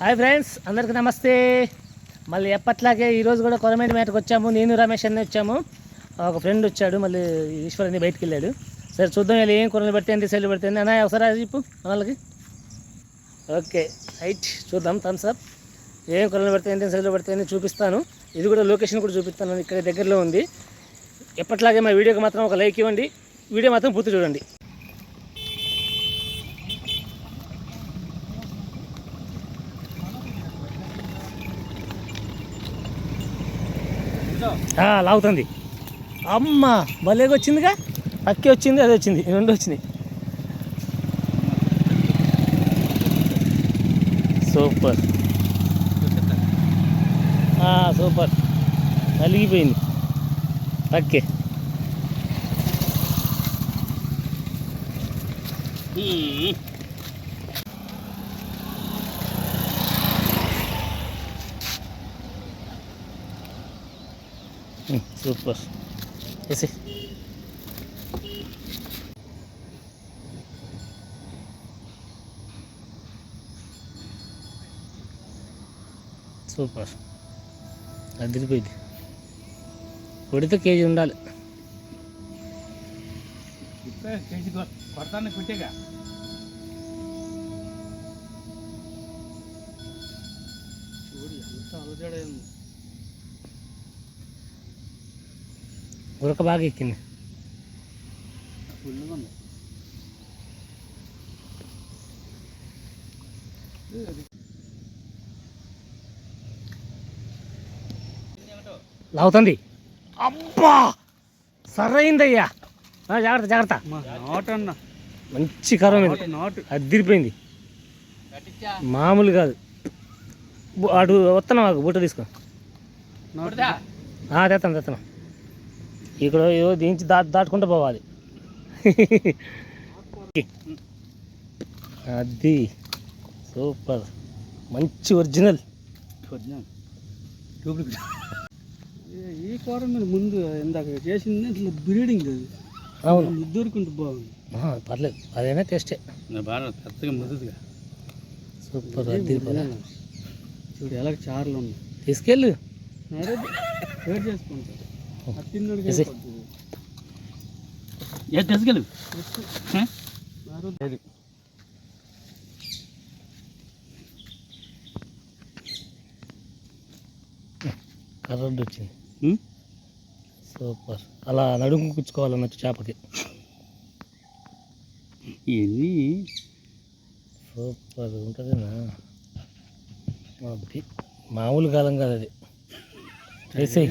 Hi friends అందరికీ నమస్తే. మళ్ళీ ఎప్పట్లాగే ఈరోజు కూడా కొరమేటి మేటకు వచ్చాము. నేను రమేష్ అన్నీ వచ్చాము. ఒక ఫ్రెండ్ వచ్చాడు మళ్ళీ ఈశ్వర్ అన్ని బయటికి వెళ్ళాడు సరే చూద్దాం వెళ్ళి ఏం కూరలు పెడితే సెల్లు పెడితే అన్న ఒకసారి చెప్పు వాళ్ళకి ఓకే రైట్ చూద్దాం థమ్స్ అప్ ఏం కొరలు పెడితే ఏంటి సెల్లు పెడితే చూపిస్తాను. ఇది కూడా లొకేషన్ కూడా చూపిస్తాను ఇక్కడ దగ్గరలో ఉంది. ఎప్పట్లాగే మా వీడియోకి మాత్రం ఒక లైక్ ఇవ్వండి. వీడియో మాత్రం పూర్తి చూడండి ఆ, లాగుతుంది. అమ్మ భలేగా వచ్చిందిగా? అక్కి వచ్చింది అది వచ్చింది రెండు వచ్చినాయి. Super. Super. నలిగిపోయింది. Okay super. AC super. అదిరిపోయింది. కొడితే కేజీ ఉండాలి. కేజీ కొడతాను కుట్టేగా. చూడు ఎంత అలజడైంది. ఉరక బాగా ఎక్కింది. లాగుతుంది. అబ్బా! సరైందయ్యా. జాగ్రత్త జాగ్రత్త. మా నాటు అన్న. మంచి కరం ఇది నాటు నాటు. అదిరిపోయింది. మామూలు కాదు. అటు వస్తాను మాకు బుట్ట తీసుకో. నాటు. ఆ, తెస్తాను తెస్తాను ఇక్కడ ఏదో దించి దా దాటుకుంటూ పోవాలి. అది సూపర్. మంచి ఒరిజినల్. వదినా. డూప్లికేట్. ఏ- ఈ కూర మీద ముందు ఇందాక చేసింది ఇట్లా బ్రీడింగ్ అది. అవును. ముద్దూరుకుంటూ బాగుంది. పర్లేదు. అదైనా టేస్టే. బాగా పెద్దగా ముద్దుగా సూపర్. చూడు ఎలా చారులు ఉన్నాయి. తీసుకెళ్ళు. వేరు చేసుకుంటారు తీసుకెళ్ళు వచ్చింది. సూపర్. అలా నడుము కుచ్చుకోవాలన్నట్టు చేపకి. ఇవన్నీ సూపర్ ఉంటుందేనా? అది మామూలు కాలం కాదు అది. వేసేయి.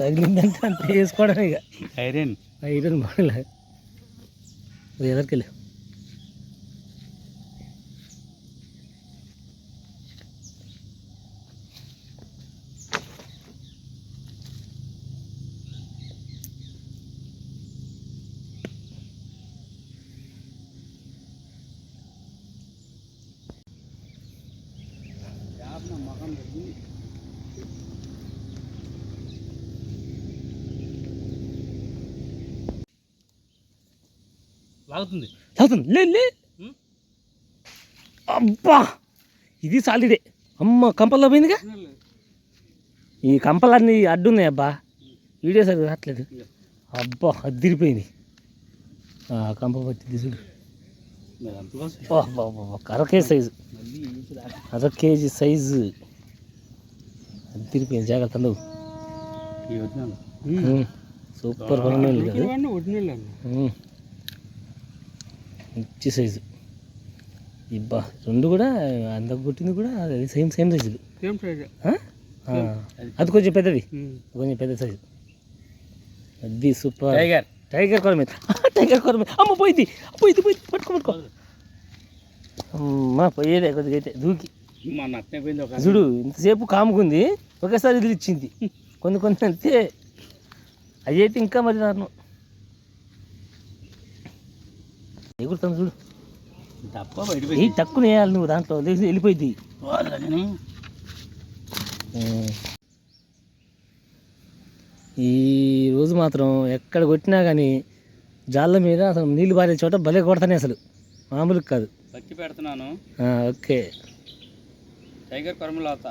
తగిలిందంటే అంతే. వేసుకోవడమే ఇక. ఐరన్. ఐరన్ బాగా ఎదరికెళ్ళి లాగుతుంది తాగుతుంది. లే లే. అబ్బా! ఇది సాలిడే అమ్మ కంపల్లో పోయిందిగా? ఈ కంపలన్నీ అడ్డున్నాయి అబ్బా. వీడియో సరిగ్గా రావట్లేదు. అబ్బా అదిరిపోయింది. ఆ, కంప పట్టింది చూడు అబ్బా, అబ్బా, అబ్బా, అబ్బా, అర కేజీ సైజు అర కేజీ సైజు అదిరిపోయింది. జాగ్రత్త నువ్వు ఉమ్, సూపర్ కొనలేదు కదా. మంచి సైజు ఇబ్బా రెండు కూడా అందకు కొట్టింది కూడా అది same same size same size అది కొంచెం పెద్దది. కొంచెం పెద్ద సైజు అది సూపర్ టైగర్ టైగర్ కొరమే టైగర్ కొరమే అమ్మ పోయింది. పోయింది పోయింది. పట్టుకో పట్టుకో. అమ్మ పోయేదే కొద్దిగా అయితే. దూకి. చూడు ఇంతసేపు కాముకుంది. ఒకేసారి ఇది ఇచ్చింది కొన్ని కొన్ని అంతే. అవి అయితే ఇంకా మరి దారుణం. ఎగురుతాను చూడు. తప్ప బయట ఈ టక్కున వేయాలి నువ్వు దాంట్లో. వెళ్ళిపోయింది ఈ రోజు మాత్రం ఎక్కడ కొట్టినా కానీ జాళ్ళ మీద అసలు నీళ్ళు పారే చోట భలే కొడతానే అసలు. మామూలు కాదు. పచ్చి పెడుతున్నాను. ఓకే. టైగర్ కొరమలు అవుతా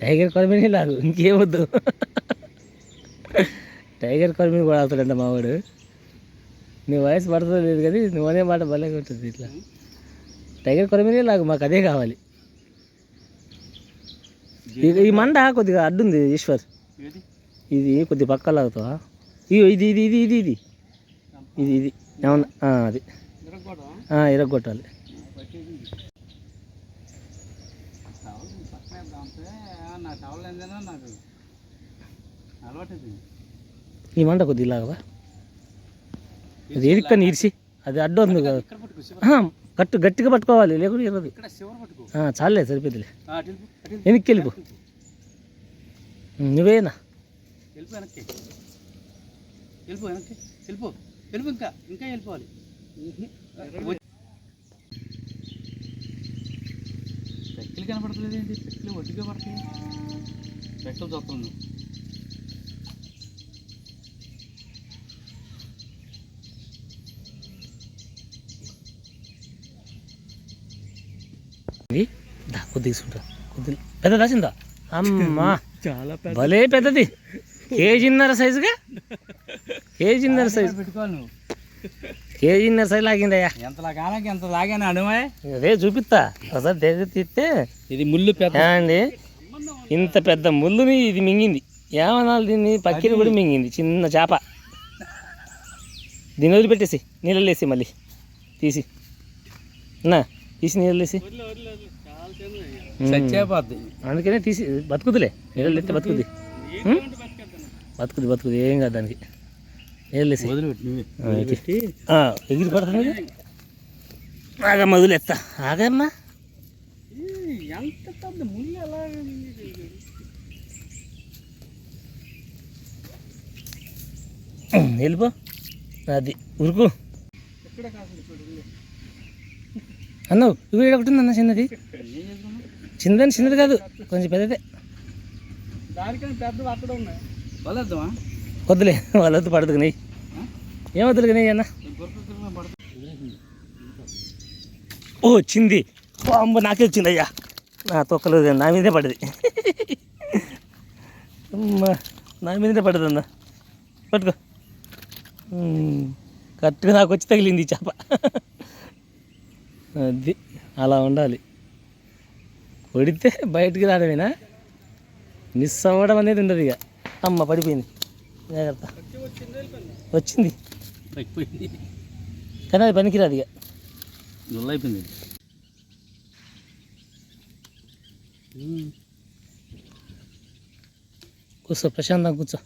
టైగర్ కొరమిని లాగు ఇంకేమొద్దు టైగర్ కొరమిని కూడా అవుతాడంట మావాడు. నీ వయసు పడుతుందో లేదు కానీ నువ్వు అనే మాట భలే ఉంటుంది ఇట్లా. టైగర్ కొరమిని లాగు మాకు అదే కావాలి. ఈ- ఈ మండ కొద్దిగా అడ్డుంది ఈశ్వర్. ఇది కొద్ది పక్క లాగుతావా ఇగో ఇది ఇది ఇది ఇది ఇది. ఇది ఇది. ఏమన్నా అది. ఇరగొట్టాలి. పట్టేది టవల్ పక్కన వేద్దామంటే, ఆ, నా టవల్ ఏందన్నా నాకు అలవాటు అయిపోయింది. ఈ మంట కొద్దిగా లాగవా అది ఎరిక్కని ఇరిసి. అది అడ్డు ఉంది. గట్టు గట్టిగా పట్టుకోవాలి లేకుంటే ఇరదు. ఇక్కడ శివర్ పట్టుకో. ఆ, చాలే వెళ్ళిపో. వెనక్కి వెళ్ళిపో. నువ్వేనా ఇంకా ఇంకా వెళ్ళిపోవాలి. ఒట్టిగా పడతాయి ఇది తీసుకుంటా. కొద్ది పెద్ద దాచిందా అమ్మా. చాలా భలే పెద్దది. కేజీన్నర సైజుగా? కేజీన్నర సైజు. పెట్టుకోవాలి నువ్వు. కేజీన్నర సైజు లాగిందయ్యా ఎంత లాగానకి ఎంత లాగాను అడుమాయ్ అదే చూపిస్తా. ఒకసారి దగ్గర తీస్తే. ఇది ముళ్ళు పెద్ద. అండి. ఇంత పెద్ద ముళ్ళుని ఇది మింగింది. ఏమనాలి దీన్ని? పక్కిని కూడా మింగింది. చిన్న చేప. దీన్ని వదిలిపెట్టేసి నీళ్ళు వేసి మళ్ళీ. తీసి. నా తీసి నీళ్ళు వేసి. చచ్చేపోద్ది. అందుకనే తీసి బతుకుతులే నీళ్ళు ఎత్తే బతుకుద్ది? బతుకుది బతుకుది ఏం కాదు దానికి. ఎగిరి పడుతుంది ఆగమ్మ వదిలేస్తా ఆగమ్మా ఎంత పెద్ద ముళ్ళు ఎలా వెళ్ళిపో. అది ఉరుకు. అన్నావు ఇవి ఒకటి ఉందన్న చిన్నది. చిన్నదని చిన్నది కాదు కొంచెం పెద్దదే. వద్దులే వాళ్ళతో పడదు నెయ్యి ఏం వద్దులే నెయ్యి అన్న? ఓ ఓ అమ్మ నాకే వచ్చింది అయ్యా. నా తొక్కలు నా మీదే పడింది అమ్మ నా మీదే పడదు అన్న. పట్టుకో. కరెక్ట్గా నాకు వచ్చి తగిలింది చేప. అది అలా ఉండాలి. కొడితే బయటికి రావడమేనా మిస్ అవ్వడం అనేది ఉండదు ఇక. అమ్మ పడిపోయింది. జాగ్రత్త. వచ్చింది. కానీ అది పనికిరాదు ఇక. అయిపోయింది కూర్చో ప్రశాంతంగా కూర్చో.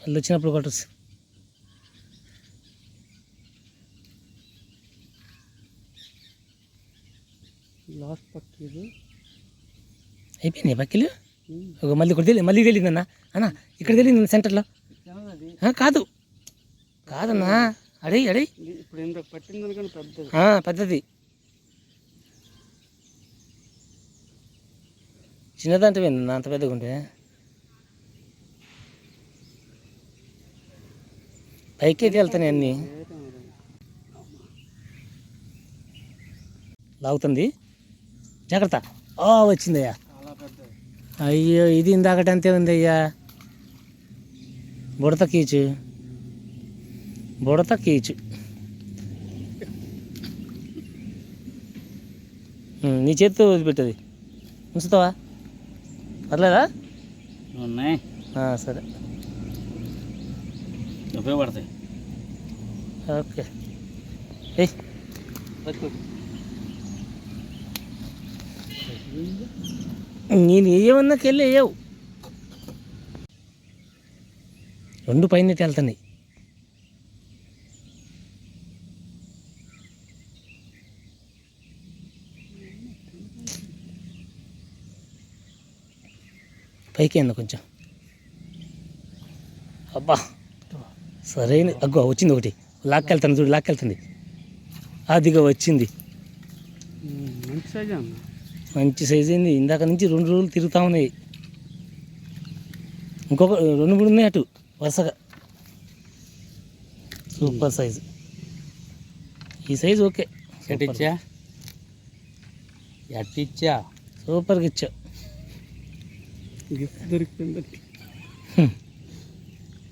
మళ్ళీ వచ్చినప్పుడు కొట్టచ్చు లాస్ట్ పక్క ఇది. అయిపోయినాయి పక్కిలు? మళ్ళీ ఇక్కడ తెలియదు మళ్ళీ తెలియదు అన్న అన్న ఇక్కడ తెలియదు సెంటర్లో. కాదు. కాదన్నా. అడై అడై ఇప్పుడు పట్టింది పెద్దది. పెద్దది. చిన్నదంటే విన్నా అంత పెద్దగా ఉంటే? పైకి అయితే వెళ్తాయి అన్నీ. లాగుతుంది. జాగ్రత్త. ఓ వచ్చిందయ్యా. అయ్యో ఇది ఇందాకటి అంతే ఉంది అయ్యా బుడత కీచు. బుడత కీచు. నీ చేతితో వదిలిపెట్టది. ఉంచుతావా? పర్లేదా? ఉన్నాయి. సరే. ఉపయోగపడతాయి. ఓకే. ఏయ్. నేను వేయమన్నాకి వెళ్ళి వేయవు. రెండు పైన వెళ్తున్నాయి పైకి అన్న కొంచెం? అబ్బా సరైన అగ్గో వచ్చింది ఒకటి. లాక్కెళ్తాను చూడు లాక్కెళ్తుంది. అదిగా వచ్చింది. మంచి మంచి సైజు అయింది ఇందాక నుంచి రెండు రోజులు తిరుగుతూ ఉన్నాయి. ఇంకొక రెండు మూడు ఉన్నాయి అటు వరుసగా. సూపర్ సైజు ఈ సైజు ఓకే. కట్టించా ఎట్టిచ్చా సూపర్గా ఇచ్చావు గిఫ్ట్ దొరికింది.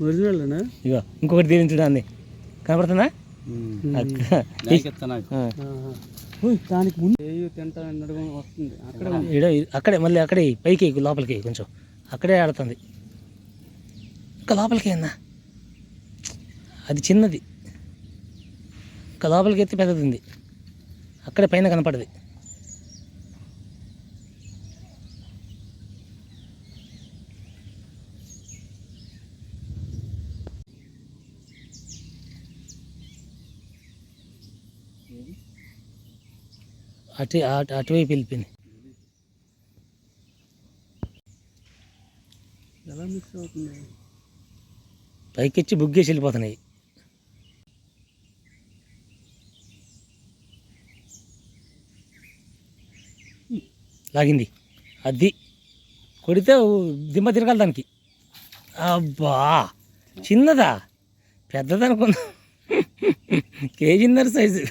ఒరిజినల్నా ఇగో ఇంకొకటి దీని అంది కనపడుతుందా. దానికి ముందు తింటా వస్తుంది. అక్కడ ఉంది. ఈడ అక్కడే మళ్ళీ అక్కడే పైకి లోపలికి కొంచెం. అక్కడే ఆడుతుంది. ఇంకా లోపలికి అన్నా అది చిన్నది. ఇంకా లోపలికి ఎత్తి పెద్దది ఉంది. అక్కడే పైన కనపడది. అటు అటు అటువైపు వెళ్ళిపోయింది. పైకెచ్చి బుగ్గేసి వెళ్ళిపోతున్నాయి. లాగింది. అది కొడితే దిమ్మ తిరగాలి దానికి. అబ్బా! చిన్నదా? పెద్దదనుకున్నా. కేజీన్నర సైజు.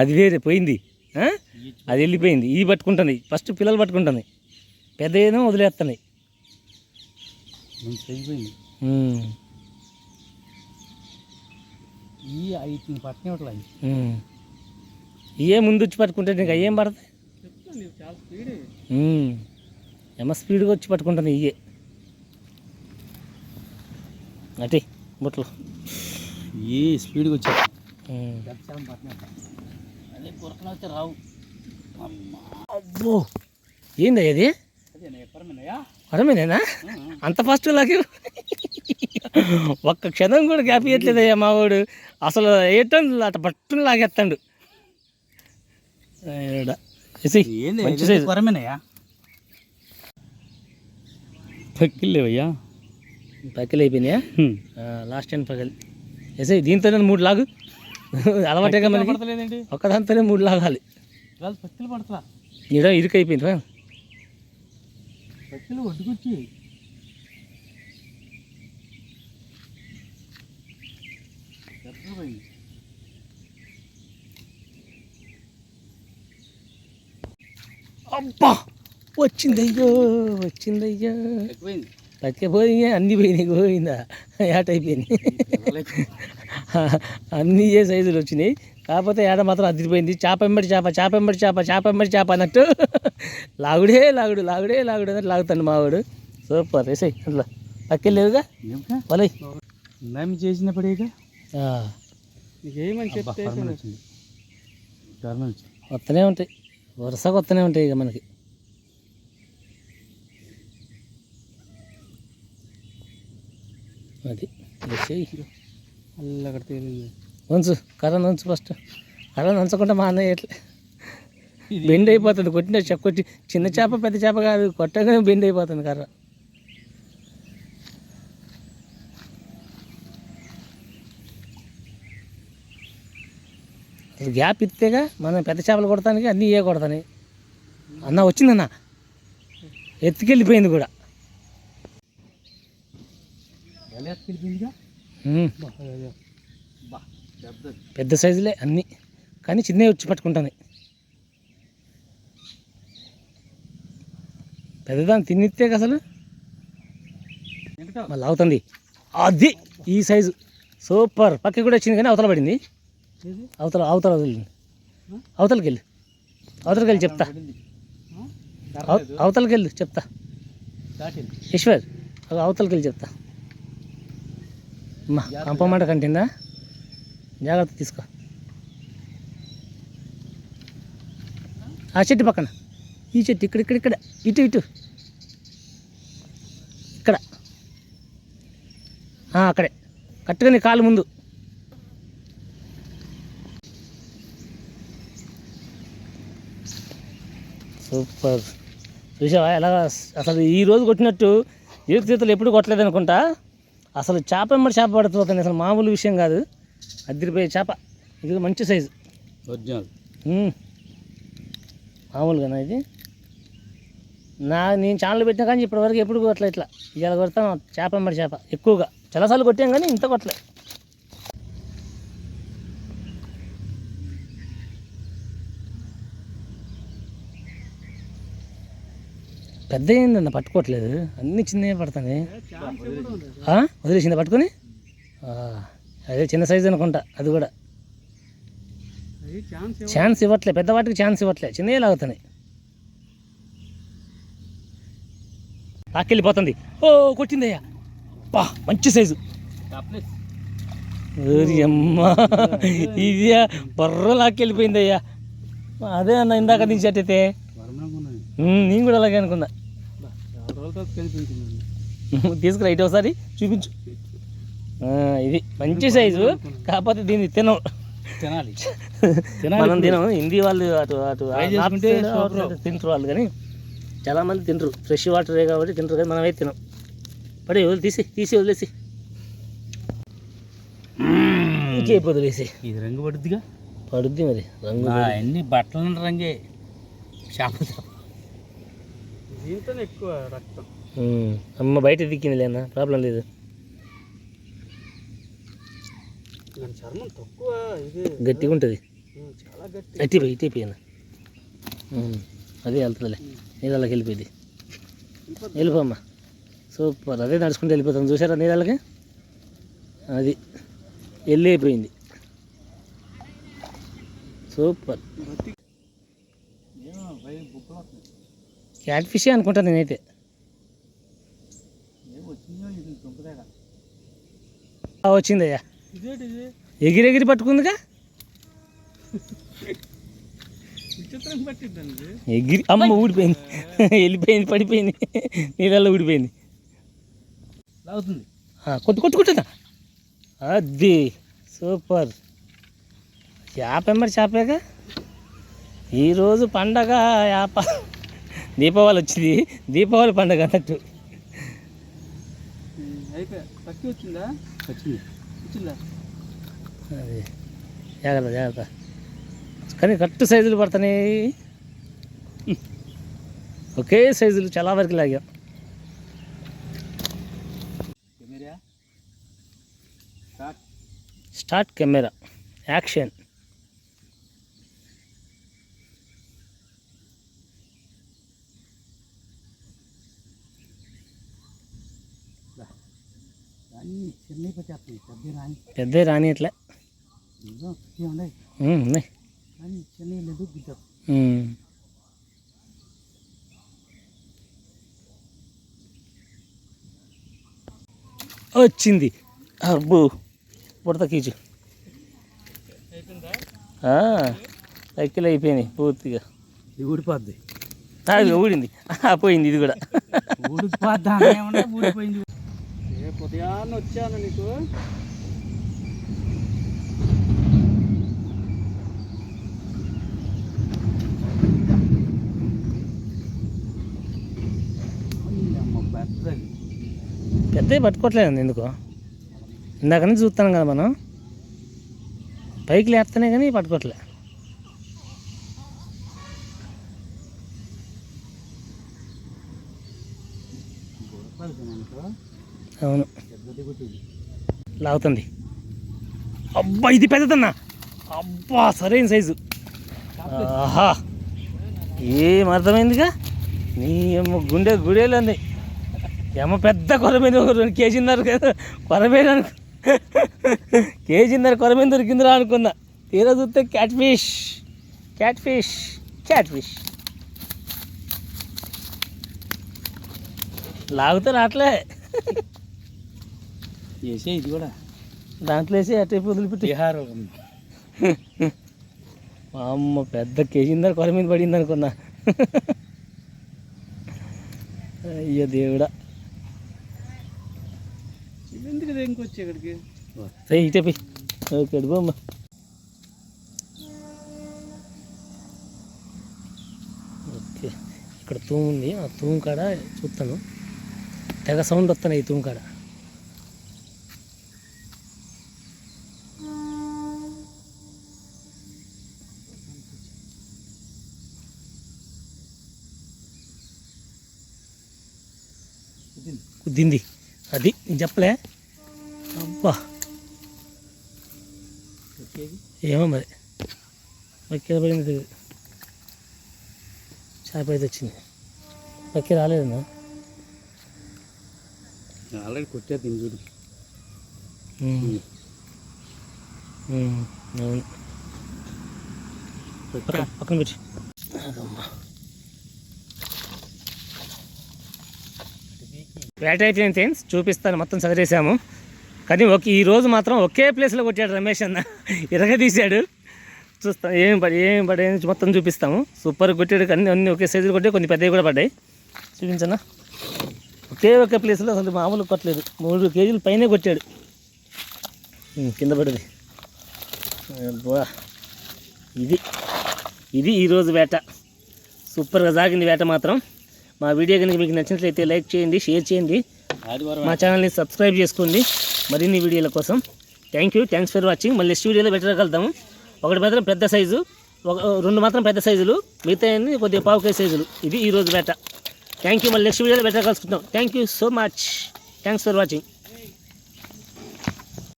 అది వేరే పోయింది? అది వెళ్ళిపోయింది. ఈ పట్టుకుంటుంది. ఫస్ట్ పిల్లలు పట్టుకుంటుంది. పెద్ద ఏదో వదిలేస్తున్నాయి. ఇవే ముందు వచ్చి పట్టుకుంటే నీకు అయ్యేం పడతాయి. ఎమ స్పీడ్గా వచ్చి పట్టుకుంటుంది ఇయ్యే అటి బుట్టలు. ఏ స్పీడ్గా వచ్చా. అదే అయితే రావు. అబ్బో! ఏంది అంత ఫాస్ట్ లాగే ఒక్క క్షణం కూడా గ్యాప్ ఇవ్వట్లేదయ్యా మా వాడు అసలు ఏటం అట పట్టుని లాగేస్తాడు. కొరమేనయ్యా పక్కిలేవయ్యా పక్కిలు అయిపోయినాయా లాస్ట్ టైం పగలి. ఎసే దీంతోనే మూడు లాగు. అలవాటేగా మనకి ఒక్కదాంతోనే మూడు లాగాలి. పత్తిలు పడతలా? ఈడ ఇరుకు అయిపోయింది రా పత్తిలు ఒడ్డుకొచ్చి అబ్బా! వచ్చిందయ్యో వచ్చిందయ్యో. పట్టుకపోయి అన్నీ పోయినాయి పోయిందా? ఏట అయిపోయింది అన్నీ ఏ సైజులు వచ్చినాయి? కాకపోతే ఏడ మాత్రం అదిరిపోయింది. చేప ఎంబడి చేప చేప ఎంబడి చేప చేప ఎంబడి చేప అన్నట్టు. లాగుడే లాగుడు లాగుడే లాగుడు అన్నట్టు లాగుతాను మావాడు సూపర్. వేసాయి అట్లా. పక్కెళ్ళేవుగా? వలై నమ్మి చేసినప్పుడేగా వస్తూనే ఉంటాయి. వరుసగా వస్తూనే ఉంటాయి ఇక మనకి. అది. అక్కడ తేలింది. ఉంచు కర్ర ఉంచు ఫస్ట్ కర్ర ఉంచకుండా మా అన్నయ్య ఎట్లా? బెండ్ అయిపోతుంది కొట్టిన కొట్టి చిన్న చేప పెద్ద చేప కాదు కొట్టగానే బెండ్ అయిపోతుంది కర్ర. గ్యాప్ ఇస్తేగా మనం పెద్ద చేపలు కొడతానికి అన్నీ ఏ కొడతాని అన్న వచ్చిందన్న. ఎత్తుకెళ్ళిపోయింది కూడా ఎలా తెలిపిందిగా ఉమ్, బా పెద్దది పెద్ద. సైజులే అన్నీ. కానీ చిన్నవి వచ్చి పట్టుకుంటాను. పెద్దదాన్ని తిన్నిస్తే అసలు? మళ్ళీ అవుతుంది అది ఈ సైజు. సూపర్. పక్కకి కూడా వచ్చింది కానీ అవతల పడింది. అవతల అవతల వదిలింది. అవతలకి వెళ్ళు. అవతలకి వెళ్ళి చెప్తా. అవతలకి వెళ్ళు చెప్తా. ఈశ్వర్ అవతలకి వెళ్ళి చెప్తా. కంపమాట కంటిందా? జాగ్రత్త తీసుకో. ఆ చెట్టు పక్కన. ఈ చెట్టు ఇక్కడ ఇక్కడ ఇక్కడ. ఇటు ఇటు. ఇక్కడ. అక్కడే. కరెక్ట్గా నీ కాలు ముందు. సూపర్. చూసావా? ఎలా అసలు ఈ రోజు కొట్టినట్టు ఏ తీతలు ఎప్పుడు కొట్టలేదు అనుకుంటా అసలు చేప వెంబడి చేప పడుతుంది అసలు మామూలు విషయం కాదు. అదిరిపోయే చేప. ఇది మంచి సైజు. ఒరిజినల్. మ్మ్. మామూలుగానా ఇది? నా నేను ఛానల్ పెట్టినా కానీ ఇప్పటివరకు ఎప్పుడు కొట్టలే ఇట్లా. ఇవాళ కొడతాను చేప వెంబడి చేప. ఎక్కువగా. చాలాసార్లు కొట్టాం కానీ ఇంత కొట్టలే. పెద్ద ఏందన్న పట్టుకోవట్లేదు. అన్ని చిన్నవి పడతాయి? వదిలేసిందా పట్టుకొని? ఆ, అదే చిన్న సైజు అనుకుంటా అది కూడా. ఛాన్స్ ఇవ్వ ఛాన్స్ ఇవ్వట్లే పెద్ద వాటికి ఛాన్స్ ఇవ్వట్లే. చిన్నవి లాగుతున్నాయి. లాక్కెళ్ళిపోతుంది. ఓ కొట్టిందయ్యా. పా మంచి సైజు. అమ్మా ఇది బర్ర లాక్కెళ్ళిపోయిందయ్యా. అదే అన్న ఇందాక ఉన్నది. నేను కూడా అలాగే అనుకున్నా బా, చాలా రోజుల తర్వాత కనిపించింది తీసుకురా ఇటు ఒకసారి చూపించు. ఆ, ఇది మంచి సైజు కాకపోతే దీన్ని తినం తినాలి. మనం తినం హిందీ వాళ్ళు అటు అటు తింటారు వాళ్ళు కానీ చాలా మంది తింటారు. ఫ్రెష్ వాటరే కాబట్టి తింటారు కానీ మనమైతే తినం పడే వదిలి తీసి తీసి వదిలేసి. ఇంకేపు వదిలేసి. ఇది రంగు పడుద్దిగా? పడుద్ది మరి రంగు అన్ని బట్టల రంగే. చేప దీంతోనే ఎక్కువ రక్తం. అమ్మ బయట దిక్కింది లేనా? ప్రాబ్లం లేదు. దాని చర్మం తక్కువ ఇది గట్టిగా ఉంటుంది. చాలా గట్టి అదే వెళ్తుందిలే. నీళ్ళకి వెళ్ళిపోయింది. వెళ్ళిపోమ్మా. సూపర్. అదే నడుచుకుంటూ వెళ్ళిపోతాం. చూసారా నీళ్ళకి అది వెళ్ళిపోయింది. సూపర్. క్యాట్ ఫిష్ అనుకుంటాను నేనైతే. వచ్చిందయ్యా. ఇది? ఎగిరెగిరి పట్టుకుందిగా? ఎగిరి అమ్మ ఊడిపోయింది. వెళ్ళిపోయింది పడిపోయింది. నీళ్ళల్లో ఊడిపోయింది. కొట్టు కొట్టు కొట్టుదా అది సూపర్. చేప మరి చేపేగా ఈరోజు పండగ యాప. దీపావళి వచ్చింది. దీపావళి పండగ అన్నట్టు. అయిపోయా? పక్కి వచ్చిందా? వచ్చింది వచ్చిందా? అది. జాగ్రత్త జాగ్రత్త. కానీ కరెక్ట్ సైజులు పడుతున్నాయి. ఒకే సైజులు చాలా వరకు లాగాం. Start camera. యాక్షన్ అన్నీ చిన్నవి పట్టేస్తున్నాయి పెద్ద రాని ఉన్నాయి. ఉమ్. వచ్చింది. అబ్బో బుడత కీచు. సైకిల్ అయిపోయినాయి పూర్తిగా. ఇది ఊడిపోద్ది ఊడింది. పోయింది ఇది కూడా. ఊడిపోద్దా ఊడిపోయింది. ఉదయాన్న వచ్చాను నీకు. పెద్దవి పట్టుకోవట్లేదు ఎందుకు? ఇందాక నుంచి చూస్తాం కదా మనం. పైకి లేస్తేనే కానీ పట్టుకోవట్లే. అవును. లాగుతుంది. అబ్బా ఇది పెద్దదన్నా. అబ్బా సరైన సైజు. ఆహా. ఏం అర్థమైందిగా? నీ అమ్మ గుండె గుడేలు ఉంది ఏమో పెద్ద కొరమీద ఒక రెండు కేజీన్నర కదా కొరమీద అనుకు కేజీన్నర కొరమీద దొరికిందిరా అనుకున్నా. తీరా చూస్తే catfish catfish catfish లాగుతే రావట్లే చేసే ఇది కూడా. దాంట్లో వేసి అటు వైపు వదిలిపెట్టి. బీహార్ మా అమ్మ పెద్ద కేజీందర కొర మీద పడింది అనుకున్నా. అయ్యో దేవుడా. ఎందుకు దేనికి వచ్చి ఇక్కడికి? సరే ఇటే పోయి. ఓకే బొమ్మ ఓకే ఇక్కడ తూము ఉంది. ఆ తూము కాడ చూస్తాను తెగ సౌండ్ వస్తున్నాయి ఈ తూము కాడ. కుద్దింది అది నేను చెప్పలే. అబ్బా. ఏమో మరి. పడింది తెలియదు చేప అయితే వచ్చింది. పక్కి రాలేదన్నా ఆల్రెడీ ఉమ్. ఉమ్, అవును. పక్కన పెట్టి. వేట అయిపోయింది ఫ్రెండ్స్ చూపిస్తాను మొత్తం చదివేశాము. కానీ ఒక ఈ రోజు మాత్రం ఒకే ప్లేస్లో కొట్టాడు రమేష్ అన్న. ఇరగ తీశాడు. చూస్తాం ఏం పడి ఏం పడేది మొత్తం చూపిస్తాము. సూపర్ కొట్టాడు అన్ని అన్ని ఒకే సైజులు కొట్టాయి కొన్ని పెద్దవి కూడా పడ్డాయి. చూపించనా? ఒకే ఒకే ప్లేస్లో అసలు మామూలు కొట్టలేదు. మూడు కేజీలు పైనే కొట్టాడు. కింద పడింది. ఇది ఇది ఈరోజు వేట. సూపర్గా సాగింది వేట మాత్రం. మా వీడియో కనుక మీకు నచ్చినట్లయితే లైక్ చేయండి షేర్ చేయండి. ఆదివారం మా ఛానల్ని సబ్స్క్రైబ్ చేసుకోండి. మరిన్ని వీడియోల కోసం. Thank you thanks for watching మళ్ళీ నెక్స్ట్ వీడియోలో పెట్టగలుగుతాము ఒకటి మాత్రం పెద్ద సైజు ఒక రెండు మాత్రం పెద్ద సైజులు మిగతా కొద్దిగా పావు కేజీ సైజులు. ఇది ఈరోజు వేట థ్యాంక్ యూ మళ్ళీ నెక్స్ట్ వీడియోలో పెట్టగలుగుతాం thank you so much thanks for watching